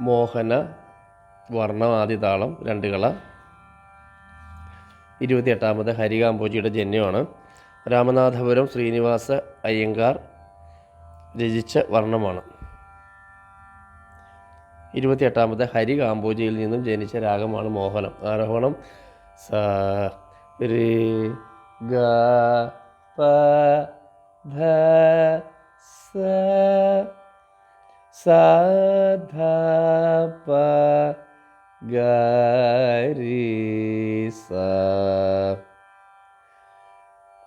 മോഹന വർണം താളം രണ്ട് കള ഇരുപത്തിയെട്ടാമത് ഹരികാംബോജിയുടെ ജന്യമാണ്. രാമനാഥപുരം ശ്രീനിവാസ അയ്യങ്കാർ രചിച്ച വർണമാണ്. ഇരുപത്തിയെട്ടാമത് ഹരി കാമ്പോജിയിൽ നിന്നും ജനിച്ച രാഗമാണ് മോഹനം. ആരോഹണം? സ രി ഗ പ ധ സ സ ധ പ ഗ രി സ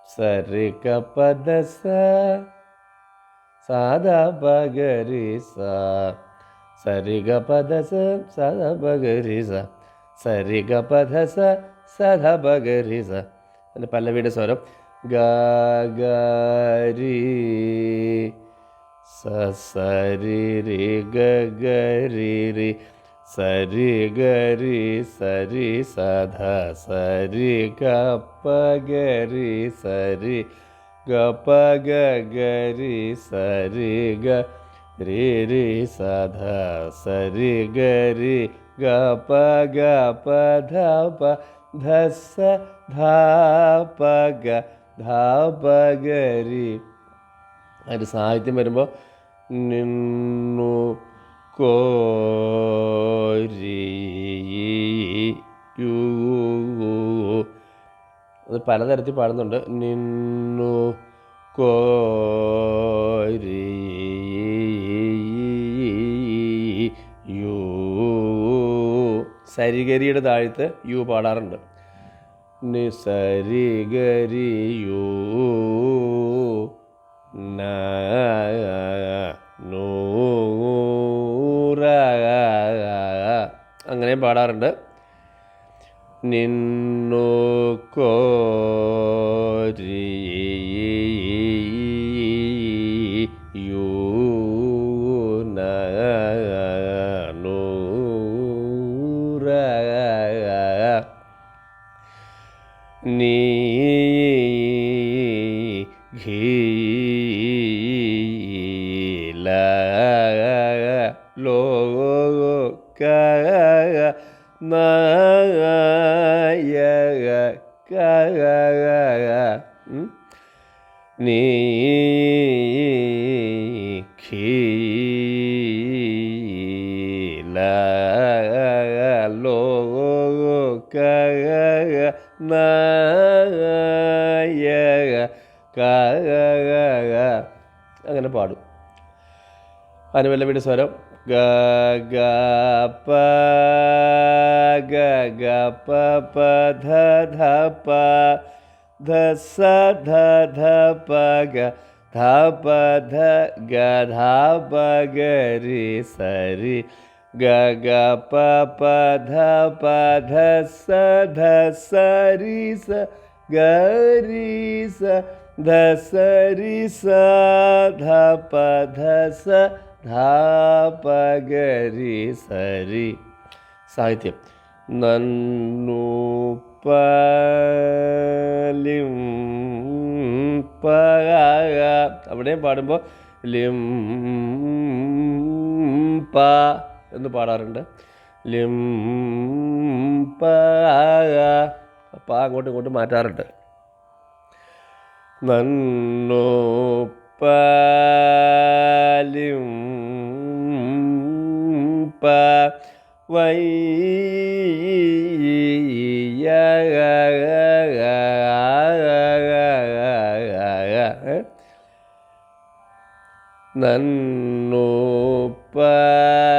സരി ക പദ സ സാദാ പഗരി സ സരി ഗ പദ സ സദ പഗരി സ സരി ഗ പദ സ സദ പഗരി സ അതിന്റെ പല്ലവിയുടെ സ്വരം ഗ ഗ രി സ സരി രി ഗ ഗ രി രി സരി ഗ രി സരി സധ സരി ഗ പ ഗ രി സരി ഗ പ ഗ ഗ രി സരി ഗ രി രി സധ സരി ഗ രി ഗ പ ഗ പ ധ പ ധ സ ധ പ ഗ ധ പ ഗ രി അതിന്റെ സാഹിത്യം വരുമ്പോൾ നിന്നു കോരിയൂ അത് പലതരത്തിൽ പാടുന്നുണ്ട്. നിന്നു കോരി യു സരിഗരിയുടെ താഴത്ത് യു പാടാറുണ്ട്. നി അങ്ങനെയും പാടാറുണ്ട്. നിന്നു നീ ഘീല നായ നീ ലോ അങ്ങനെ പാടും. അനുവല്ലവിടെ സ്വരം. ഗ ഗ പ ഗ ഗ പ പ ധ ധ പ ധ സ ധ ധ പ ഗ ധ പ ധ ഗ ധ പ ഗ രി സ ഗ ഗ പ പ ധ പ ധ സ ധ സ രി സ ഗ രി സ ധ സ രി സ ധ പ ധ സ ധ സരി. സാഹിത്യം. നന്നു പലിം പ അവിടെയും പാടുമ്പോൾ ലിം പ എന്ന് പാടാറുണ്ട്. ലിം പ അങ്ങോട്ടും ഇങ്ങോട്ടും മാറ്റാറുണ്ട്. നന്നു പാലിം പ വൈ നന്നു പാലും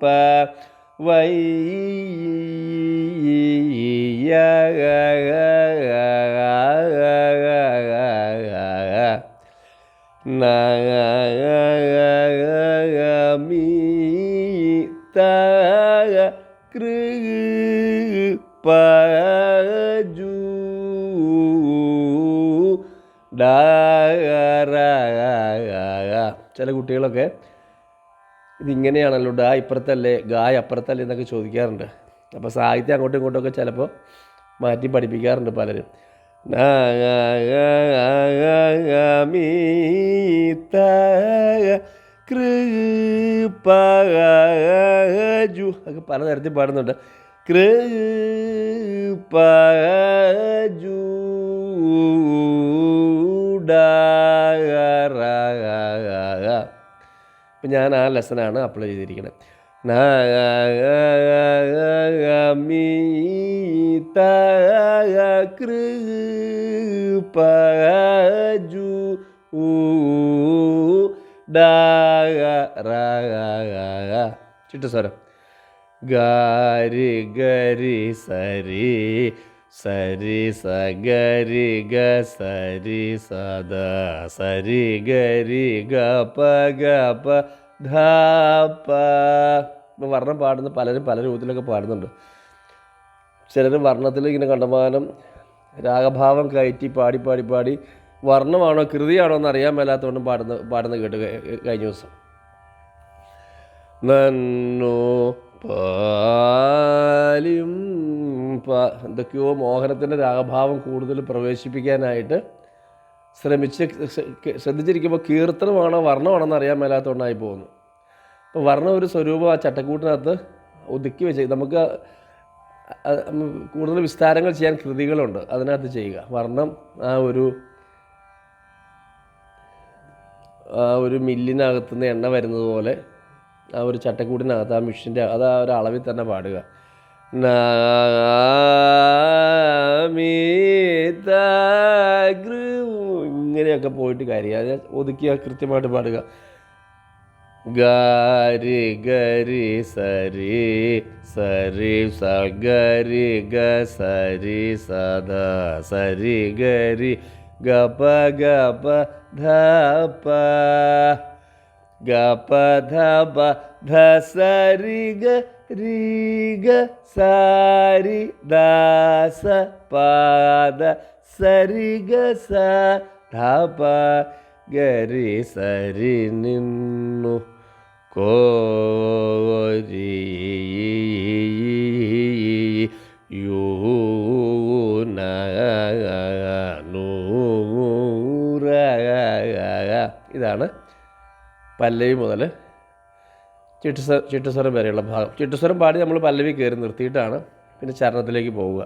പ വൈ ഡാര ചില കുട്ടികളൊക്കെ ഇതിങ്ങനെയാണല്ലോ ഡാ ഇപ്പുറത്തല്ലേ ഗായ അപ്പുറത്തല്ലേ എന്നൊക്കെ ചോദിക്കാറുണ്ട്. അപ്പോൾ സാഹിത്യം അങ്ങോട്ടും ഇങ്ങോട്ടൊക്കെ ചിലപ്പോൾ മാറ്റി പഠിപ്പിക്കാറുണ്ട് പലരും. നാഗമീത കൃപജു. ഒക്കെ പലതരത്തിൽ പാടുന്നുണ്ട്. കൃപജൂഡ ഇപ്പം ഞാൻ ആ ലെസനാണ് അപ്ലൈ ചെയ്തിരിക്കുന്നത് നാഗമീത കൃപജു. ചുറ്റുസ്വരം ഗാരി ഗരി ഗരി സരി സരി സ ഗരി ഗ സരി സദ സരി ഗരി ഗ പ ഗ പ ധ പ. വർണം പാടുന്ന പലരും പല രൂപത്തിലൊക്കെ പാടുന്നുണ്ട്. ചിലർ വർണത്തിൽ ഇങ്ങനെ കണ്ടമാനം രാഗഭാവം കയറ്റി പാടി പാടി പാടി വർണമാണോ കൃതിയാണോ എന്ന് അറിയാൻ മേലാത്തതുകൊണ്ടും പാടുന്ന പാടുന്ന കേട്ട് കഴിഞ്ഞ ദിവസം. നന്നു പാലും എന്തൊക്കെയോ മോഹനത്തിന്റെ രാഗഭാവം കൂടുതൽ പ്രവേശിപ്പിക്കാനായിട്ട് ശ്രമിച്ച് ശ്രദ്ധിച്ചിരിക്കുമ്പോൾ കീർത്തനമാണോ വർണമാണെന്ന് അറിയാൻ മേലാത്തതുകൊണ്ടായി പോകുന്നു. അപ്പോൾ വർണം ഒരു സ്വരൂപം ആ ചട്ടക്കൂട്ടിനകത്ത് ഒതുക്കി വെച്ച് നമുക്ക് കൂടുതൽ വിസ്താരങ്ങൾ ചെയ്യാൻ കൃതികളുണ്ട് അതിനകത്ത് ചെയ്യുക. വർണം ആ ഒരു ആ ഒരു മില്ലിനകത്തുനിന്ന് എണ്ണ വരുന്നത് പോലെ ആ ഒരു ചട്ടക്കൂടിനകത്ത് ആ മെഷീന്റെ അത് ആ ഒരു അളവിൽ തന്നെ പാടുക. ഇങ്ങനെയൊക്കെ പോയിട്ട് കാര്യം. ഒതുക്കി കൃത്യമായിട്ട് പാടുക. ഗരി ഗരി സരി സരി സ ഗരി ഗ സരി സദ സരി ഗരി ഗപ ഗപ ധ പ ഗപ ധ പ ധ സരി ഗ രി ഗ സാരി ദാസ പാദ സരി ഗ സ ധ പ ഗരി സരി നിന്നു കോരി യൂനൂറ ഇതാണ് പല്ലവി മുതൽ ചിട്ടുസ്വ ചിട്ടുസ്വരം വരെയുള്ള ഭാഗം. ചിട്ടുസ്വരം പാടി നമ്മൾ പല്ലവി കയറി നിർത്തിയിട്ടാണ് പിന്നെ ചരണത്തിലേക്ക് പോവുക.